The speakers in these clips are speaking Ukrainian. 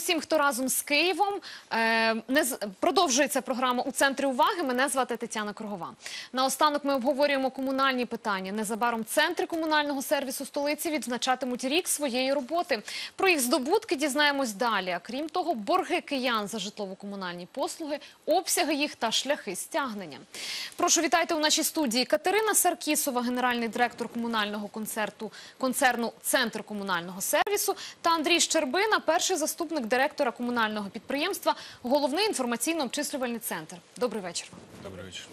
Усім, хто разом з Києвом. Е, не з- продовжується програма у центрі уваги. Мене звати Тетяна Кругова. Наостанок ми обговорюємо комунальні питання. Незабаром центри комунального сервісу столиці відзначатимуть рік своєї роботи. Про їх здобутки дізнаємось далі. Крім того, борги киян за житлово-комунальні послуги, обсяги їх та шляхи стягнення. Прошу вітайте у нашій студії Катерина Саркісова, генеральний директор комунального концерту концерну Центр комунального сервісу, та Андрій Щербина, перший заступник директора комунального підприємства, головний інформаційно-обчислювальний центр. Добрий вечір. Добрий вечір.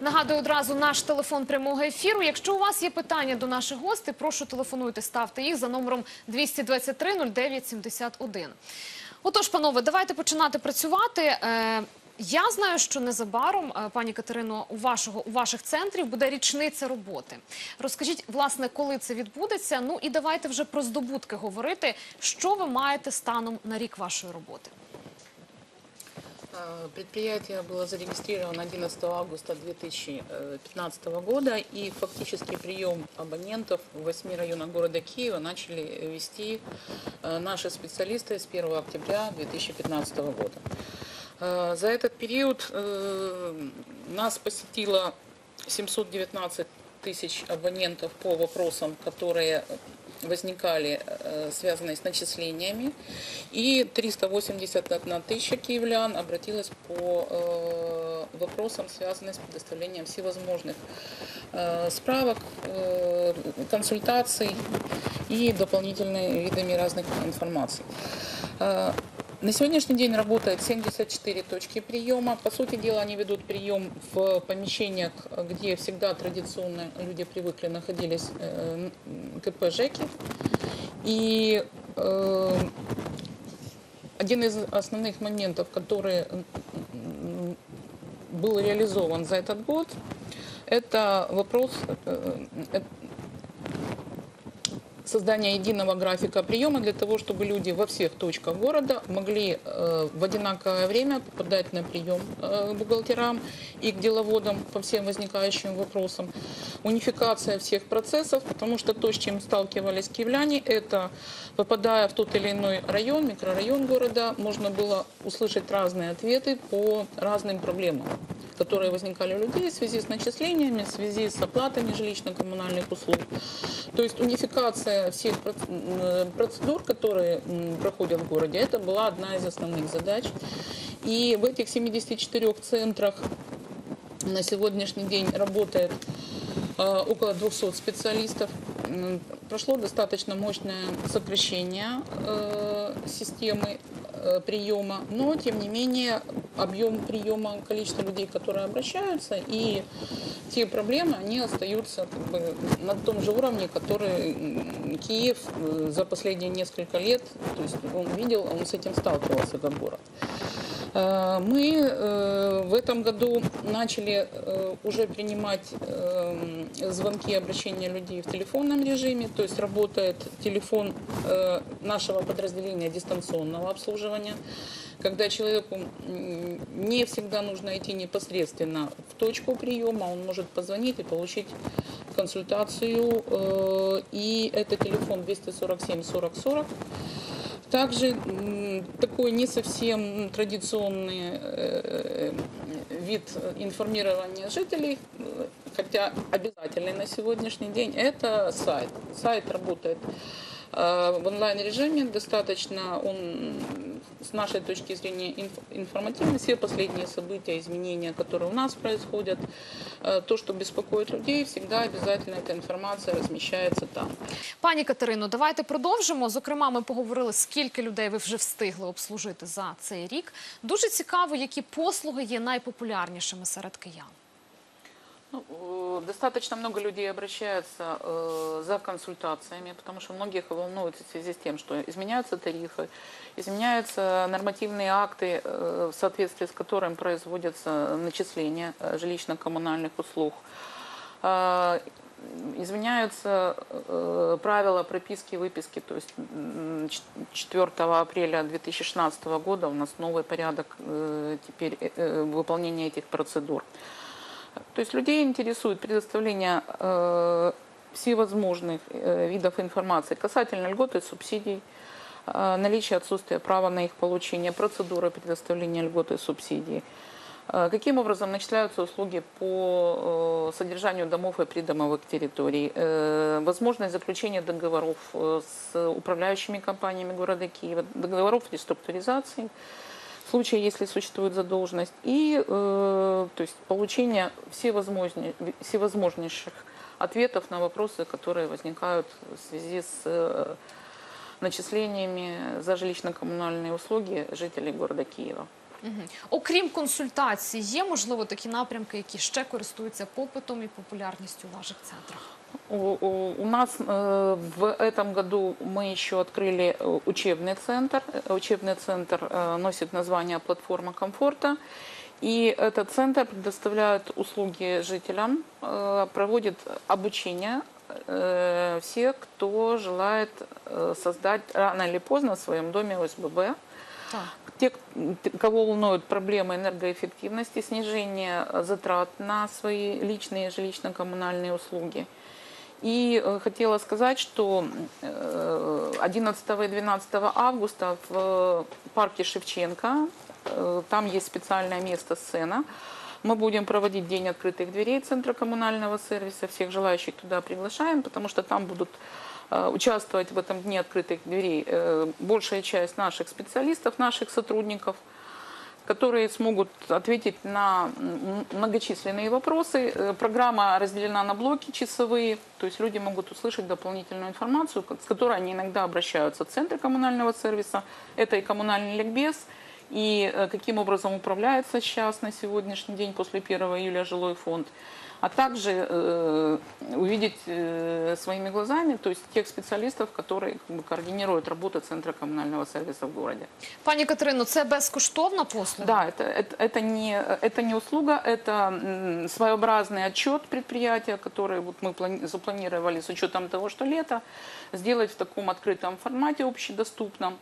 Нагадую одразу наш телефон прямого ефіру. Якщо у вас є питання до наших гостей, прошу телефонуйте, ставте їх за номером 223 09 71. Отож, панове, давайте починати працювати. Е, Я знаю, що незабаром, е, пані Катерино, у вашого у ваших центрів буде річниця роботи. Розкажіть, власне, коли це відбудеться. Ну і давайте вже про здобутки говорити. Що ви маєте станом на рік вашої роботи? А, Предприятие было зарегистрировано 11 августа 2015 года, и фактически прием абонентов в 8 районах города Киева начали вести э, наши специалисты с 1 октября 2015 года. Э, За этот период э, нас посетило 719 тысяч абонентов по вопросам, которые возникали, э, связанные с начислениями, и 381 тысяча киевлян обратилась по э, вопросам, связанным с предоставлением всевозможных э, справок, э, консультаций и дополнительными видами разных информаций. Э, на сегодняшний день работает 74 точки приема. По сути дела, они ведут прием в помещениях, где всегда традиционно люди привыкли находились э, КП ЖЭКи. И э, один из основных моментов, который был реализован за этот год, это вопрос э, э, создания единого графика приема для того, чтобы люди во всех точках города могли э, в одинаковое время попадать на прием э, к бухгалтерам и к деловодам по всем возникающим вопросам. Унификация всех процессов, потому что то, с чем сталкивались киевляне, это попадая в тот или иной район, микрорайон города, можно было услышать разные ответы по разным проблемам которые возникали у людей в связи с начислениями, в связи с оплатами жилищно-коммунальных услуг. То есть унификация всех проц- м, процедур, которые м, проходят в городе, это была одна из основных задач. И в этих 74 центрах на сегодняшний день работает э, около 200 специалистов. М, Прошло достаточно мощное сокращение э, системы э, приема, но тем не менее объем приема, количество людей, которые обращаются, и те проблемы, они остаются как бы, на том же уровне, который м, Киев э, за последние несколько лет, то есть он видел, он с этим сталкивался как город. Э, Мы э, в этом году начали э, уже принимать звонки и обращения людей в телефонном режиме, то есть работает телефон нашего подразделения дистанционного обслуживания, когда человеку не всегда нужно идти непосредственно в точку приема, он может позвонить и получить консультацию, и это телефон 247 40 40. Также м, такой не совсем традиционный э, вид информирования жителей, э, хотя обязательный на сегодняшний день, это сайт. Сайт работает э, в онлайн-режиме, достаточно он с нашей точки зрения инф- информативный, все последние события, изменения, которые у нас происходят, э, то, что беспокоит людей, всегда обязательно эта информация размещается там. Пані Катерино, давайте продовжимо. Зокрема, ми поговорили, скільки людей ви вже встигли обслужити за цей рік. Дуже цікаво, які послуги є найпопулярнішими серед киян. Ну, э, Достаточно много людей обращаются э, за консультациями, потому что многих волнует в связи с тем, что изменяются тарифы, изменяются нормативные акты, э, в соответствии с которым производятся начисления жилищно-коммунальных услуг. Изменяются правила прописки и выписки, то есть м, ч- 4 апреля 2016 года у нас новый порядок теперь выполнения этих процедур. То есть людей интересует предоставление э, всевозможных э, видов информации касательно льгот и субсидий, э, наличие отсутствия права на их получение, процедура предоставления льгот и субсидий. Э, Каким образом начисляются услуги по э, содержанию домов и придомовых территорий? Э, Возможность заключения договоров э, с управляющими компаниями города Киева, договоров реструктуризации, в случае, если существует задолженность, и э, то есть получение всевозможни- всевозможнейших ответов на вопросы, которые возникают в связи с э, начислениями за жилищно-коммунальные услуги жителей города Киева. Мгм. Окрім консультацій, є можливо такі напрямки, які ще користуються попитом і популярністю у ваших центрах? У, у- у нас э, в этом году мы еще открыли э, учебный центр. Э, Учебный центр э, носит название «Платформа комфорта». И этот центр предоставляет услуги жителям, э, проводит обучение э, всех, кто желает э, создать рано или поздно в своем доме ОСББ. Так. Те, кого волнуют проблемы энергоэффективности, снижение э, затрат на свои личные жилищно-коммунальные услуги. И э, хотела сказать, что э, 11 и 12 августа в э, парке Шевченко, э, там есть специальное место сцена, мы будем проводить День открытых дверей Центра коммунального сервиса. Всех желающих туда приглашаем, потому что там будут э, участвовать в этом Дне открытых дверей э, большая часть наших специалистов, наших сотрудников, которые смогут ответить на многочисленные вопросы. Э, Программа разделена на блоки часовые, то есть люди могут услышать дополнительную информацию, с которой они иногда обращаются в Центр коммунального сервиса. Это и коммунальный ликбез, и э, каким образом управляется сейчас на сегодняшний день после 1 июля жилой фонд, а также э, увидеть э, своими глазами, то есть тех специалистов, которые как бы, координируют работу Центра коммунального сервиса в городе. Пані Катерино, це безкоштовна послуга? Да, это, это, это, не, это не услуга, это своеобразный отчет предприятия, который вот мы плани- запланировали с учетом того, что лето, сделать в таком открытом формате, общедоступном.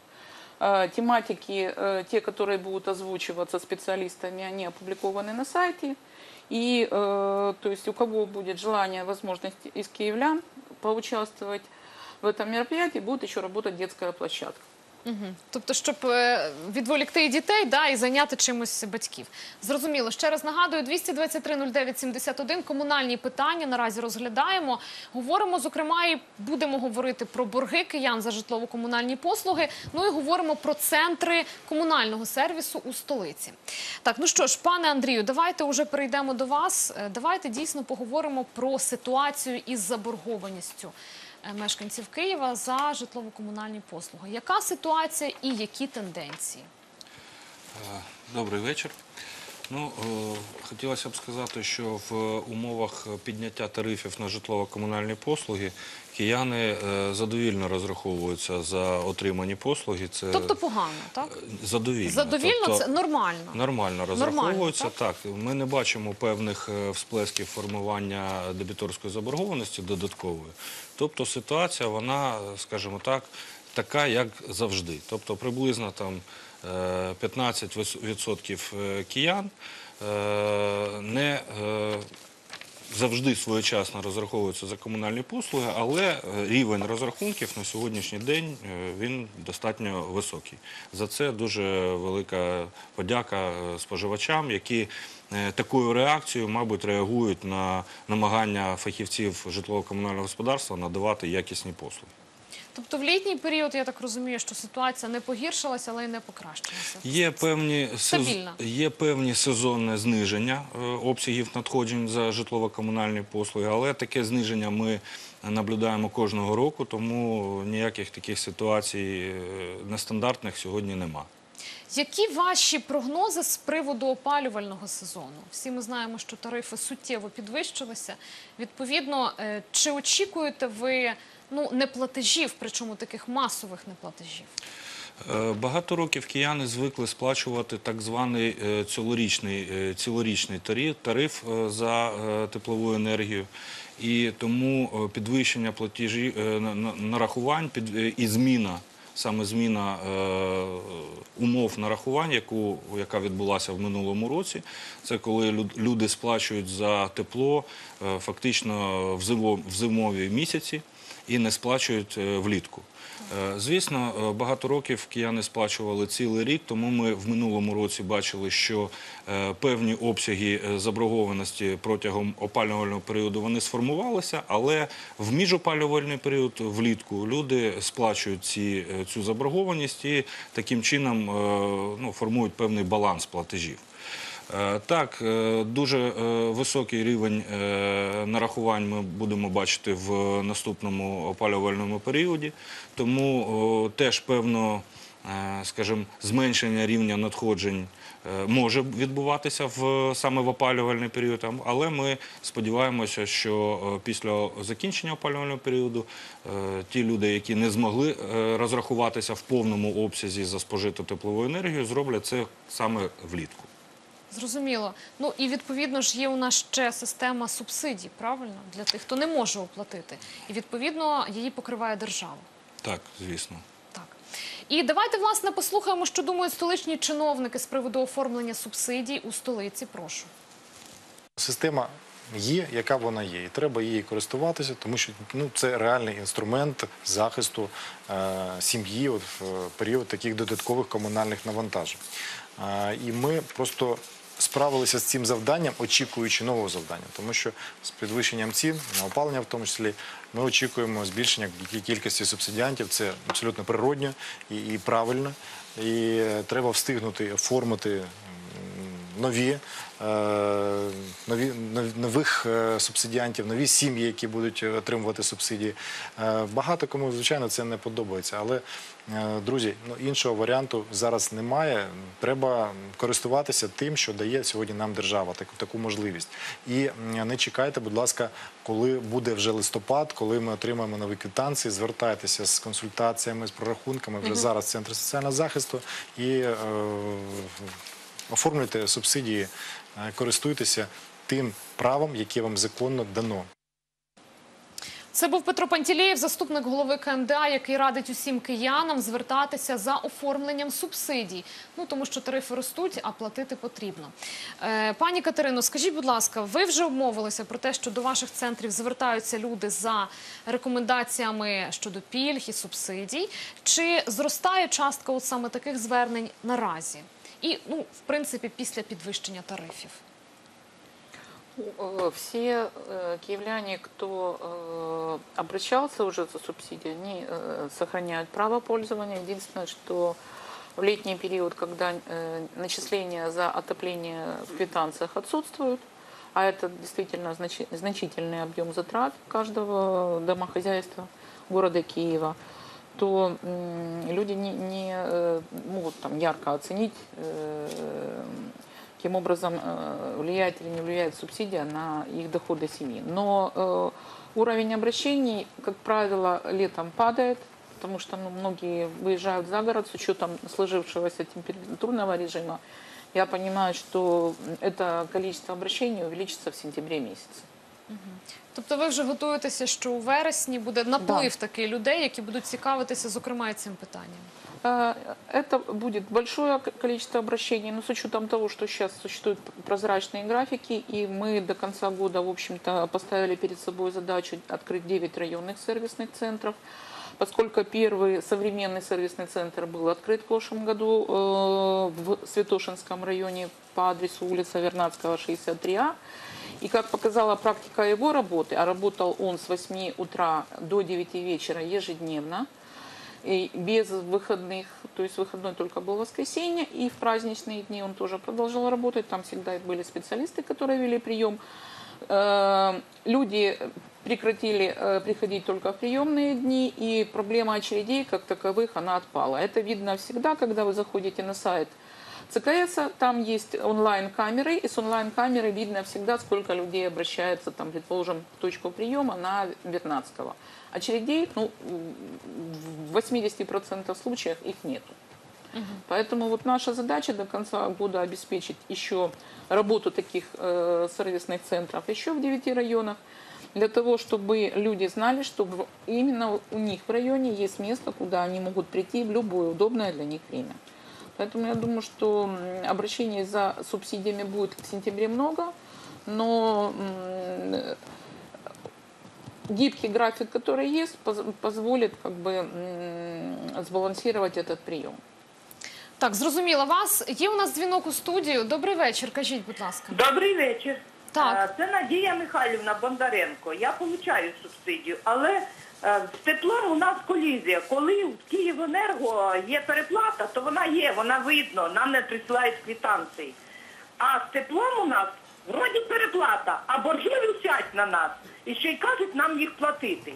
Э, Тематики, те, которые будут озвучиваться специалистами, они опубликованы на сайте. И э, то есть у кого будет желание, возможность из киевлян поучаствовать в этом мероприятии, будет еще работать детская площадка. Тобто, щоб е, відволікти дітей, да, і зайняти чимось батьків. Зрозуміло. Ще раз нагадую, 223-09-71, комунальні питання наразі розглядаємо. Говоримо, зокрема, і будемо говорити про борги киян за житлово-комунальні послуги. Ну і говоримо про центри комунального сервісу у столиці. Так, ну що ж, пане Андрію, давайте вже перейдемо до вас. Е, Давайте дійсно поговоримо про ситуацію із заборгованістю мешканців Києва за житлово-комунальні послуги. Яка ситуація і які тенденції? Е, Добрий вечір. Ну, е, хотілося б сказати, що в умовах підняття тарифів на житлово-комунальні послуги кияни е, задовільно розраховуються за отримані послуги. Це Тобто погано, так? задовільно. Задовільно Тобто, це нормально. Нормально розраховуються. Нормально, так? ми не бачимо певних е, всплесків формування дебіторської заборгованості додаткової. Тобто ситуація, вона, е, скажімо так, така, як завжди. Тобто приблизно там е, 15% е, киян е, не е, завжди своєчасно розраховуються за комунальні послуги, але е, рівень розрахунків на сьогоднішній день е, він достатньо високий. За це дуже велика подяка е, споживачам, які такою реакцією, мабуть, реагують на намагання фахівців житлово-комунального господарства надавати якісні послуги. Тобто в літній період, я так розумію, що ситуація не погіршилася, але й не покращилася. Є певні, сез- є певні сезонне зниження е, обсягів надходжень за житлово-комунальні послуги, але таке зниження ми наблюдаємо кожного року, тому ніяких таких ситуацій е, нестандартних сьогодні нема. Які ваші прогнози з приводу опалювального сезону? Всі ми знаємо, що тарифи суттєво підвищилися. Відповідно, е, чи очікуєте ви ну неплатежів, причому таких масових неплатежів? Е, Багато років кияни звикли сплачувати так званий е, цілорічний, е, цілорічний тариф, за теплову енергію. І тому підвищення на- нарахувань під- і зміна, саме зміна е, умов нарахувань, яку, яка відбулася в минулому році, це коли люди сплачують за тепло е, фактично в зимо- в зимові місяці. І не сплачують е, влітку. Е, Звісно, е, багато років кияни сплачували цілий рік, тому ми в минулому році бачили, що певні обсяги заборгованості протягом опалювального періоду вони сформувалися, але в міжопалювальний період влітку люди сплачують ці, цю заборгованість і таким чином ну, формують певний баланс платежів. Е, Так, е, дуже е, високий рівень нарахувань ми будемо бачити в наступному опалювальному періоді, тому теж певно, скажімо, зменшення рівня надходжень може відбуватися в саме в опалювальний період, але ми сподіваємося, що після закінчення опалювального періоду ті люди, які не змогли розрахуватися в повному обсязі за спожиту теплову енергію, зроблять це саме влітку. Зрозуміло. Ну і відповідно ж є у нас ще система субсидій, правильно, для тих, хто не може оплатити. І відповідно її покриває держава. Так, звісно. Так. І давайте, власне, послухаємо, що думають столичні чиновники з приводу оформлення субсидій у столиці. Прошу. Система є, яка вона є, і треба її користуватися, тому що ну, це реальний інструмент захисту е, сім'ї в період таких додаткових комунальних навантажень. Е, і ми просто справилися з цим завданням, очікуючи нового завдання, тому що з підвищенням цін на опалення, в тому числі, ми очікуємо збільшення кількості субсидіантів. Це абсолютно природньо і, правильно. І е, треба встигнути оформити нові, е, нові нових е, субсидіантів, нові сім'ї, які будуть отримувати субсидії. Е, Багато кому, звичайно, це не подобається. Але, друзі, ну, іншого варіанту зараз немає. Треба користуватися тим, що дає сьогодні нам держава, таку, таку можливість. І не чекайте, будь ласка, коли буде вже листопад, коли ми отримаємо нові квитанції, звертайтеся з консультаціями, з прорахунками вже зараз в Центр соціального захисту і е, оформлюйте субсидії, е, користуйтеся тим правом, яке вам законно дано. Це був Петро Пантілєєв, заступник голови КМДА, який радить усім киянам звертатися за оформленням субсидій. Ну тому що тарифи ростуть, а платити потрібно. Е, пані Катерино, скажіть, будь ласка, ви вже обмовилися про те, що до ваших центрів звертаються люди за рекомендаціями щодо пільг і субсидій? Чи зростає частка от саме таких звернень наразі? І ну, в принципі, після підвищення тарифів? Э, Все э, киевляне, кто э, обращался уже за субсидией, они э, сохраняют право пользования. Единственное, что в летний период, когда э, начисления за отопление в квитанциях отсутствуют, а это действительно значи- значительный объем затрат каждого домохозяйства города Киева, то м, люди не, не, э, могут там ярко оценить, э, каким образом э, влияет или не влияет субсидия на их доходы семьи. Но уровень обращений, как правило, летом падает, потому что ну, многие выезжают за город с учетом сложившегося температурного режима. Я понимаю, что это количество обращений увеличится в сентябре месяце. Тобто ви вже готуєтеся, що у вересні буде наплив таких людей, які будуть цікавитися, зокрема, і цим питанням. Э, Это будет большое к- количество обращений, но с учетом того, что сейчас существуют прозрачные графики, и мы до конца года, в общем-то, поставили перед собой задачу открыть 9 районных сервисных центров, поскольку первый современный сервисный центр был открыт в прошлом году э, в Святошинском районе по адресу улица Вернадского, 63А. И как показала практика его работы, а работал он с 8 утра до 9 вечера ежедневно, и без выходных, то есть выходной только был воскресенье, и в праздничные дни он тоже продолжал работать, там всегда были специалисты, которые вели прием. Э, Люди прекратили э, приходить только в приемные дни, и проблема очередей как таковых, она отпала. Это видно всегда, когда вы заходите на сайт ЦКС, там есть онлайн-камеры, и с онлайн-камеры видно всегда, сколько людей обращается, там, предположим, в точку приема на Вернадского. Очередей, ну, в 80% случаев их нету. Поэтому вот наша задача до конца года обеспечить еще работу таких э, сервисных центров еще в 9 районах, для того, чтобы люди знали, что именно у них в районе есть место, куда они могут прийти в любое удобное для них время. Поэтому я думаю, что м, обращений за субсидиями будет в сентябре много, но м, гибкий график, который есть, поз- позволит как бы м, сбалансировать этот прием. Так, зрозуміла вас. Є у нас дзвінок у студію. Добрий вечір. Кажіть, будь ласка. Добрий вечір. Так. Е, Це Надія Михайлівна Бондаренко. Я получаю субсидію, але е, з теплом у нас колізія. Коли в Київенерго є переплата, то вона є, вона видно, нам не присилають квитанції. А з теплом у нас вроді переплата, а борги висять на нас. І ще й кажуть нам їх платити.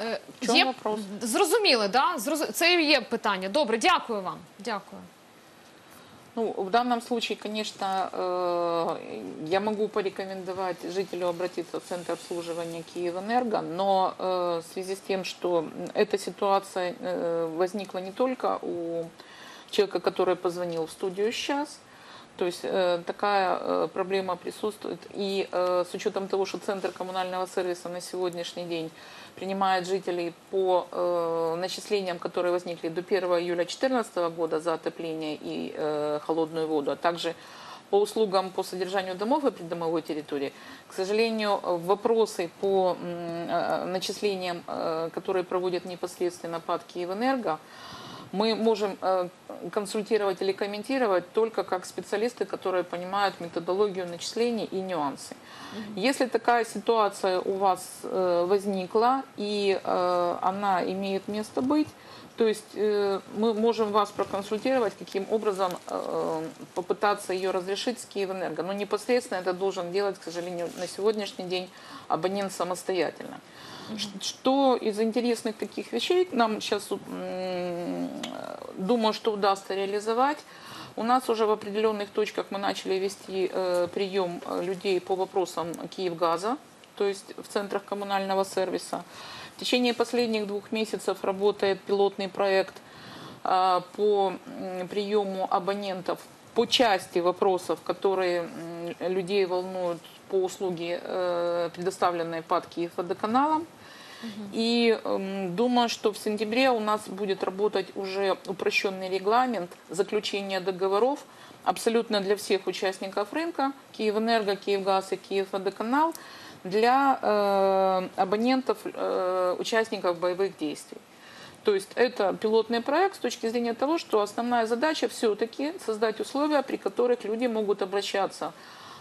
Е, В чому є... вопрос? Зрозуміли, да? Зроз... це і є питання. Добре, дякую вам. Дякую. Ну, в данном случае, конечно, э, я могу порекомендовать жителю обратиться в Центр обслуживания Киевэнерго, но э, в связи с тем, что эта ситуация э, возникла не только у человека, который позвонил в студию сейчас, то есть э, такая э, проблема присутствует. И э, с учетом того, что Центр коммунального сервиса на сегодняшний день принимает жителей по э, начислениям, которые возникли до 1 июля 2014 года за отопление и э, холодную воду, а также по услугам по содержанию домов и придомовой территории. К сожалению, э, вопросы по м, э, начислениям, э, которые проводят непосредственно ПАД Киевэнерго, мы можем э, консультировать или комментировать только как специалисты, которые понимают методологию начислений и нюансы. Если такая ситуация у вас э, возникла и э, она имеет место быть, то есть мы можем вас проконсультировать, каким образом попытаться ее разрешить с Киевэнерго. Но непосредственно это должен делать, к сожалению, на сегодняшний день абонент самостоятельно. Что из интересных таких вещей нам сейчас думаю, что удастся реализовать. У нас уже в определенных точках мы начали вести э, прием э, людей по вопросам Киевгаза, то есть в центрах коммунального сервиса. В течение последних двух месяцев работает пилотный проект э, по приему абонентов по части вопросов, которые людей волнуют по услуге, предоставленной ПАД И эм, думаю, что в сентябре у нас будет работать уже упрощенный регламент заключения договоров абсолютно для всех участников рынка, Киевэнерго, Киевгаз и Киевводоканал, для э, абонентов, э, участников боевых действий. То есть это пилотный проект с точки зрения того, что основная задача все-таки создать условия, при которых люди могут обращаться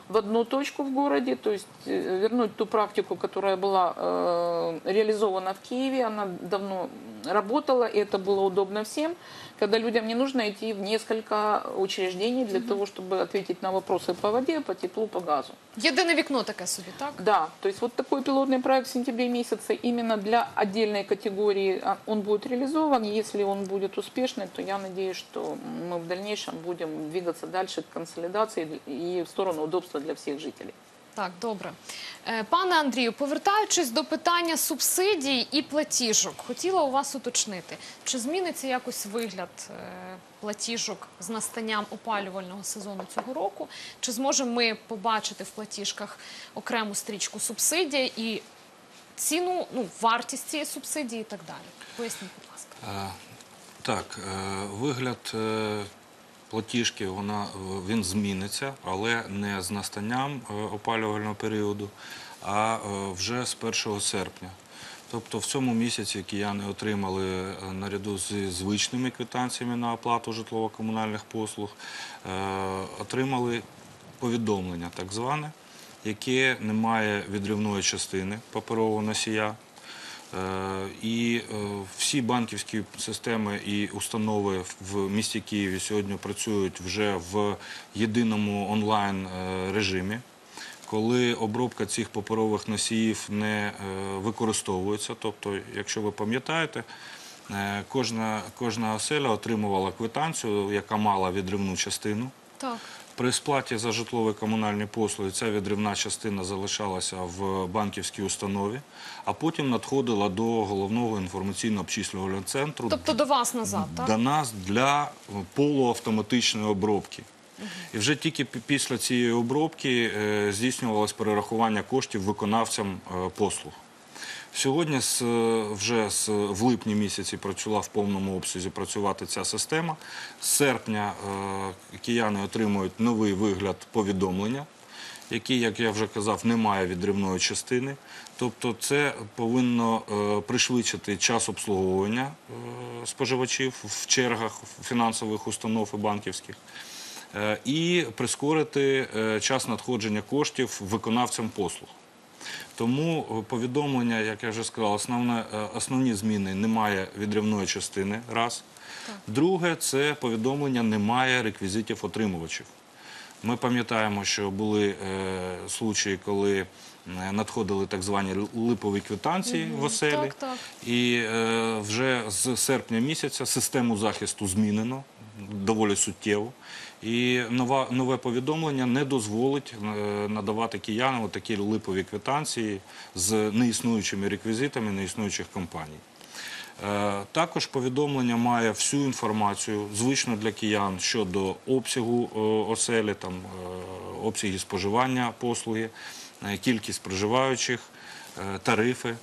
в одну точку в городе, то есть э, вернуть ту практику, которая была э, реализована в Киеве, она давно работала, и это было удобно всем, когда людям не нужно идти в несколько учреждений для того, чтобы ответить на вопросы по воде, по теплу, по газу. Єдине вікно таке собі, так? Да, то есть вот такой пилотный проект в сентябре месяце именно для отдельной категории а, он будет реализован. Если он будет успешный, то я надеюсь, что мы в дальнейшем будем двигаться дальше к консолидации и в сторону удобства для всех жителей. Так, добре. Е, Пане Андрію, повертаючись до питання субсидій і платіжок, хотіла у вас уточнити, чи зміниться якось вигляд е, платіжок з настанням опалювального сезону цього року? Чи зможемо ми побачити в платіжках окрему стрічку субсидія і ціну, ну, вартість цієї субсидії і так далі? Поясніть, будь ласка. Е, Так, вигляд платіжки вона, е, він зміниться, але не з настанням е, опалювального періоду, а е, вже з 1 серпня. Тобто в цьому місяці кияни отримали наряду з звичними квитанціями на оплату житлово-комунальних послуг, отримали повідомлення так зване, яке не має відривної частини паперового носія. Е, І е, всі банківські системи і установи в місті Києві сьогодні працюють вже в єдиному онлайн е, режимі. Коли обробка цих паперових носіїв не використовується, тобто, якщо ви пам'ятаєте, кожна оселя отримувала квитанцію, яка мала відривну частину. Так. При сплаті за житлові комунальні послуги ця відривна частина залишалася в банківській установі, а потім надходила до головного інформаційно-обчислювального центру Тобто до вас назад, так? до нас для полуавтоматичної обробки. І вже тільки після цієї обробки е, здійснювалось перерахування коштів виконавцям е, послуг. Сьогодні е, вже з, в липні місяці почала в повному обсязі працювати ця система. З серпня е, кияни отримують новий вигляд повідомлення, який, як я вже казав, не має відривної частини. Тобто це повинно е, пришвидшити час обслуговування е, споживачів в чергах фінансових установ і банківських. е, І прискорити е, час надходження коштів виконавцям послуг. Тому повідомлення, як я вже сказав, основне, е, основні зміни немає відривної частини. Раз. Друге, це повідомлення немає реквізитів отримувачів. Ми пам'ятаємо, що були е, случаї, коли е, надходили так звані липові квитанції в оселі. Так, так. І е, вже з серпня місяця систему захисту змінено доволі суттєво. І нова, нове повідомлення не дозволить надавати киянам такі липові квитанції з неіснуючими реквізитами неіснуючих компаній. Е, Також повідомлення має всю інформацію, звично для киян щодо обсягу е, оселі, там, е, обсяги споживання послуги, кількість проживаючих, тарифи,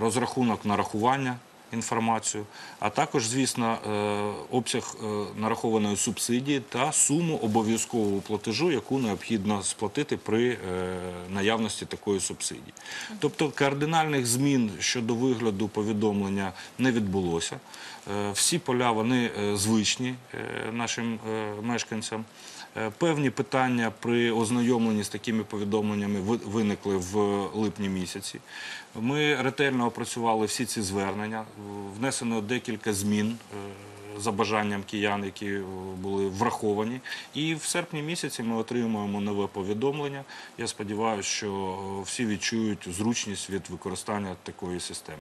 розрахунок нарахування інформацію, а також, звісно, е, обсяг е, нарахованої субсидії та суму обов'язкового платежу, яку необхідно сплатити при е, наявності такої субсидії. Тобто кардинальних змін щодо вигляду повідомлення не відбулося. Всі поля вони звичні нашим мешканцям. Е, Певні питання при ознайомленні з такими повідомленнями виникли в липні місяці. Ми ретельно опрацювали всі ці звернення, внесено декілька змін е, за бажанням киян, які е, були враховані. І в серпні місяці ми отримуємо нове повідомлення. Я сподіваюся, що всі відчують зручність від використання такої системи.